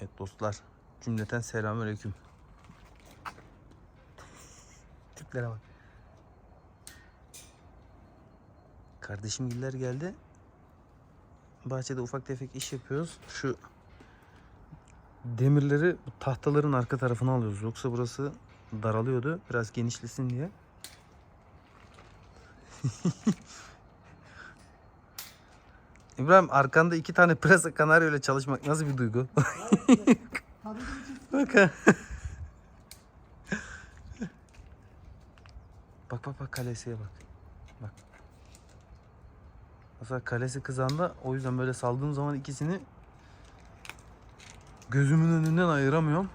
Evet dostlar cümleten selamünaleyküm. Tiplere bak. Kardeşim giller geldi. Bahçede ufak tefek iş yapıyoruz. Şu demirleri bu tahtaların arka tarafına alıyoruz. Yoksa burası daralıyordu. Biraz genişlesin diye. İbrahim arkanda iki tane pırasa kanarya ile çalışmak nasıl bir duygu? bak ha. bak bak bak kalesiye bak. Bak. Mesela kalesi kızanda o yüzden böyle saldığım zaman ikisini gözümün önünden ayıramıyorum.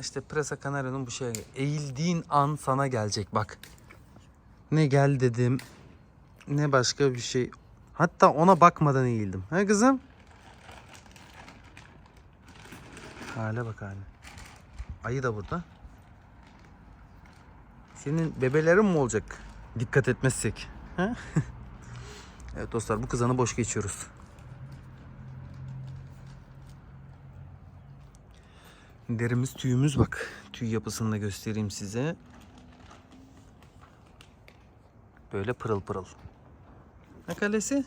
İşte Presa Canarya'nın bu şey eğildiğin an sana gelecek bak. Ne gel dedim ne başka bir şey. Hatta ona bakmadan eğildim. He kızım? Hale bak hale. Ayı da burada. Senin bebelerin mi olacak? Dikkat etmezsek. Evet dostlar bu kızanı boş geçiyoruz. Derimiz tüyümüz bak. Tüy yapısını da göstereyim size. Böyle pırıl pırıl. Ne kalesi?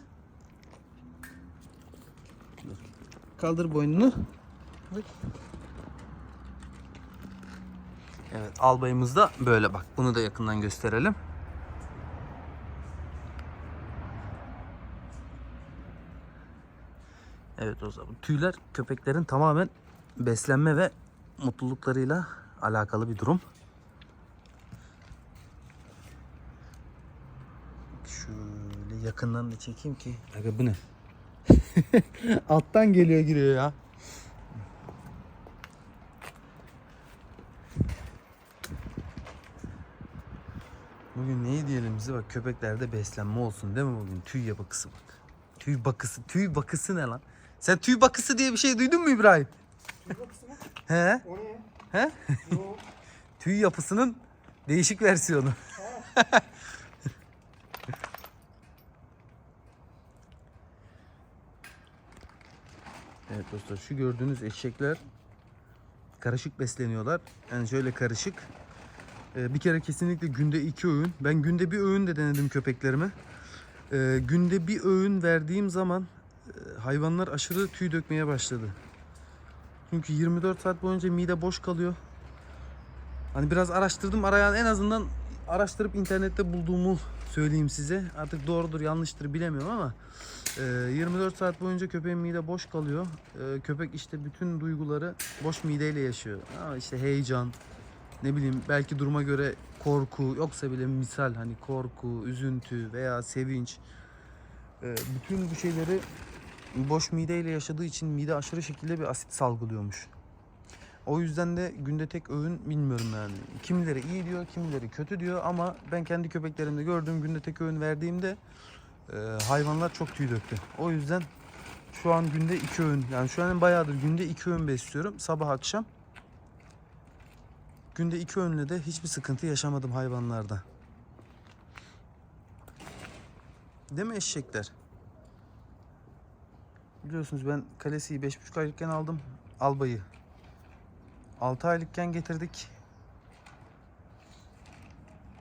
Kaldır boynunu. Evet albayımız da böyle bak. Bunu da yakından gösterelim. Evet o zaman tüyler köpeklerin tamamen beslenme ve mutluluklarıyla alakalı bir durum. Şöyle yakından da çekeyim ki. Aga bu ne? Alttan geliyor giriyor ya. Bugün neyi diyelim bize bak köpeklerde beslenme olsun değil mi bugün? Tüy bakısı bak. Tüy bakısı. Tüy bakısı ne lan? Sen tüy bakısı diye bir şey duydun mu İbrahim? He? O ne? He? Yo. Tüy yapısının değişik versiyonu. evet dostlar şu gördüğünüz eşekler karışık besleniyorlar. Yani şöyle karışık. Ee, bir kere kesinlikle günde iki öğün. Ben günde bir öğün de denedim köpeklerime. Ee, günde bir öğün verdiğim zaman e, hayvanlar aşırı tüy dökmeye başladı. Çünkü 24 saat boyunca mide boş kalıyor. Hani biraz araştırdım arayan en azından araştırıp internette bulduğumu söyleyeyim size. Artık doğrudur yanlıştır bilemiyorum ama e, 24 saat boyunca köpeğin mide boş kalıyor. E, köpek işte bütün duyguları boş mideyle yaşıyor. Ha, işte heyecan, ne bileyim belki duruma göre korku yoksa bile misal hani korku, üzüntü veya sevinç e, bütün bu şeyleri boş mideyle yaşadığı için mide aşırı şekilde bir asit salgılıyormuş. O yüzden de günde tek öğün bilmiyorum yani. Kimileri iyi diyor, kimileri kötü diyor ama ben kendi köpeklerimde gördüğüm günde tek öğün verdiğimde e, hayvanlar çok tüy döktü. O yüzden şu an günde iki öğün yani şu an bayağıdır günde iki öğün besliyorum sabah akşam. Günde iki öğünle de hiçbir sıkıntı yaşamadım hayvanlarda. Değil mi eşekler? Biliyorsunuz ben kalesiyi 5,5 aylıkken aldım. Albayı 6 aylıkken getirdik.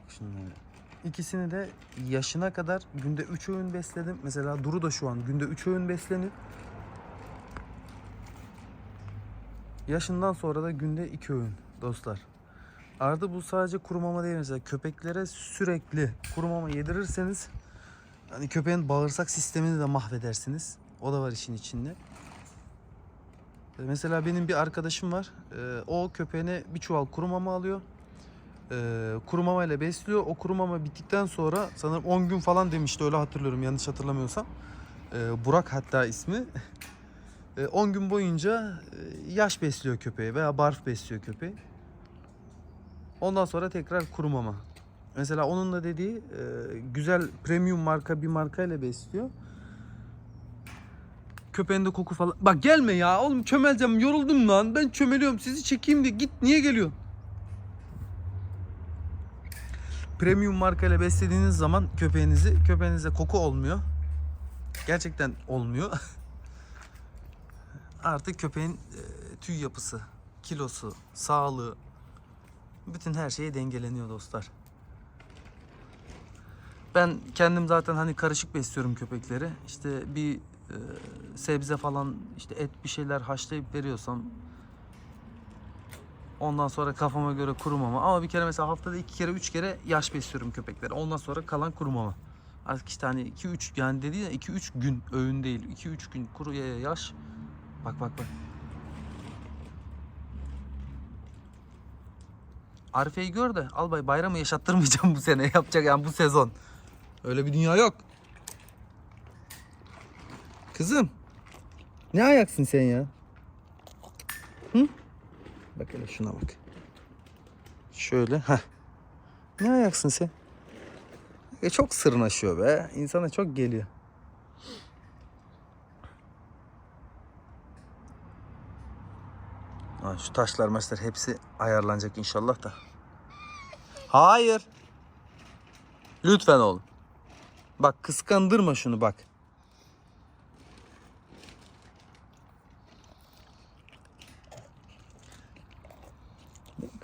Şimdi ikisini de yaşına kadar günde 3 öğün besledim. Mesela Duru da şu an günde 3 öğün beslenir. Yaşından sonra da günde 2 öğün dostlar. Arada bu sadece kuru mama değil mesela köpeklere sürekli kuru mama yedirirseniz hani köpeğin bağırsak sistemini de mahvedersiniz. O da var işin içinde. E, Mesela benim bir arkadaşım var. E, O köpeğine bir çuval kuru mama alıyor. E, Kuru mama ile besliyor. O kuru mama bittikten sonra sanırım 10 gün falan demişti öyle hatırlıyorum yanlış hatırlamıyorsam. Burak hatta ismi. E, 10 gün boyunca yaş besliyor köpeği veya barf besliyor köpeği. Ondan sonra tekrar kuru mama. Mesela onun da dediği güzel premium marka bir markayla besliyor. Köpeğinde koku falan. Bak gelme ya oğlum çömeleceğim yoruldum lan. Ben çömeliyorum sizi çekeyim de git niye geliyorsun? premium marka ile beslediğiniz zaman köpeğinizi köpeğinize koku olmuyor. Gerçekten olmuyor. Artık köpeğin e, tüy yapısı, kilosu, sağlığı bütün her şey dengeleniyor dostlar. Ben kendim zaten hani karışık besliyorum köpekleri. İşte bir e, sebze falan işte et bir şeyler haşlayıp veriyorsam ondan sonra kafama göre kuru mama. Ama bir kere mesela haftada iki kere üç kere yaş besliyorum köpekleri. Ondan sonra kalan kuru mama. Artık işte hani 2-3 yani dedi ya 2-3 gün öğün değil. 2-3 gün kuru ya- yaş. Bak bak bak. Arife'yi gör de albay bayramı yaşattırmayacağım bu sene yapacak yani bu sezon. Öyle bir dünya yok. Kızım. Ne ayaksın sen ya? Hı? Bak hele şuna bak. Şöyle. Heh. Ne ayaksın sen? E çok sırnaşıyor be. İnsana çok geliyor. Ha, şu taşlar maçlar hepsi ayarlanacak inşallah da. Hayır. Lütfen oğlum. Bak kıskandırma şunu bak.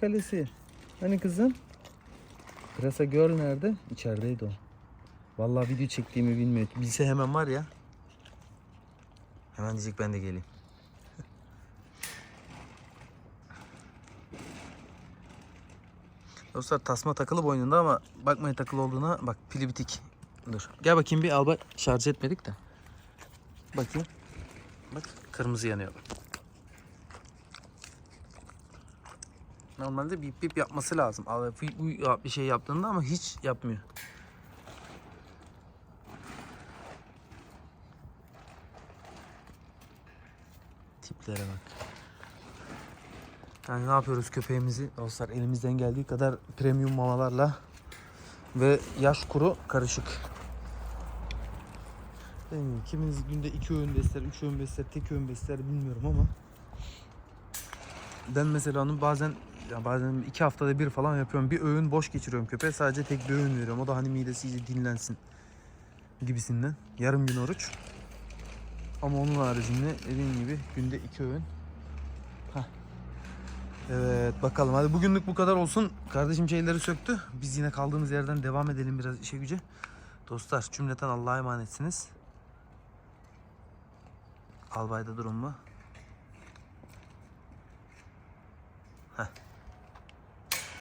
Kalesi. Hani kızım? Pırasa Girl nerede? İçerideydi o. Vallahi video çektiğimi bilmiyor. Bilse hemen var ya. Hemen diyecek ben de geleyim. Dostlar tasma takılı boynunda ama bakmayın takılı olduğuna bak pili bitik. Dur. Gel bakayım bir alba şarj etmedik de. Bakayım. Bak kırmızı yanıyor. Normalde bip bip yapması lazım. Bir şey yaptığında ama hiç yapmıyor. Tiplere bak. Yani ne yapıyoruz köpeğimizi? Dostlar elimizden geldiği kadar premium mamalarla ve yaş kuru karışık. Gibi kiminiz günde iki öğün besler, üç öğün besler, tek öğün besler bilmiyorum ama ben mesela onu bazen ya bazen iki haftada bir falan yapıyorum. Bir öğün boş geçiriyorum köpeğe. Sadece tek bir öğün veriyorum. O da hani midesi iyice dinlensin gibisinden. Yarım gün oruç. Ama onun haricinde dediğim gibi günde iki öğün. Hah. Evet bakalım hadi bugünlük bu kadar olsun. Kardeşim şeyleri söktü. Biz yine kaldığımız yerden devam edelim biraz işe güce. Dostlar cümleten Allah'a emanetsiniz. Albayda durum mu?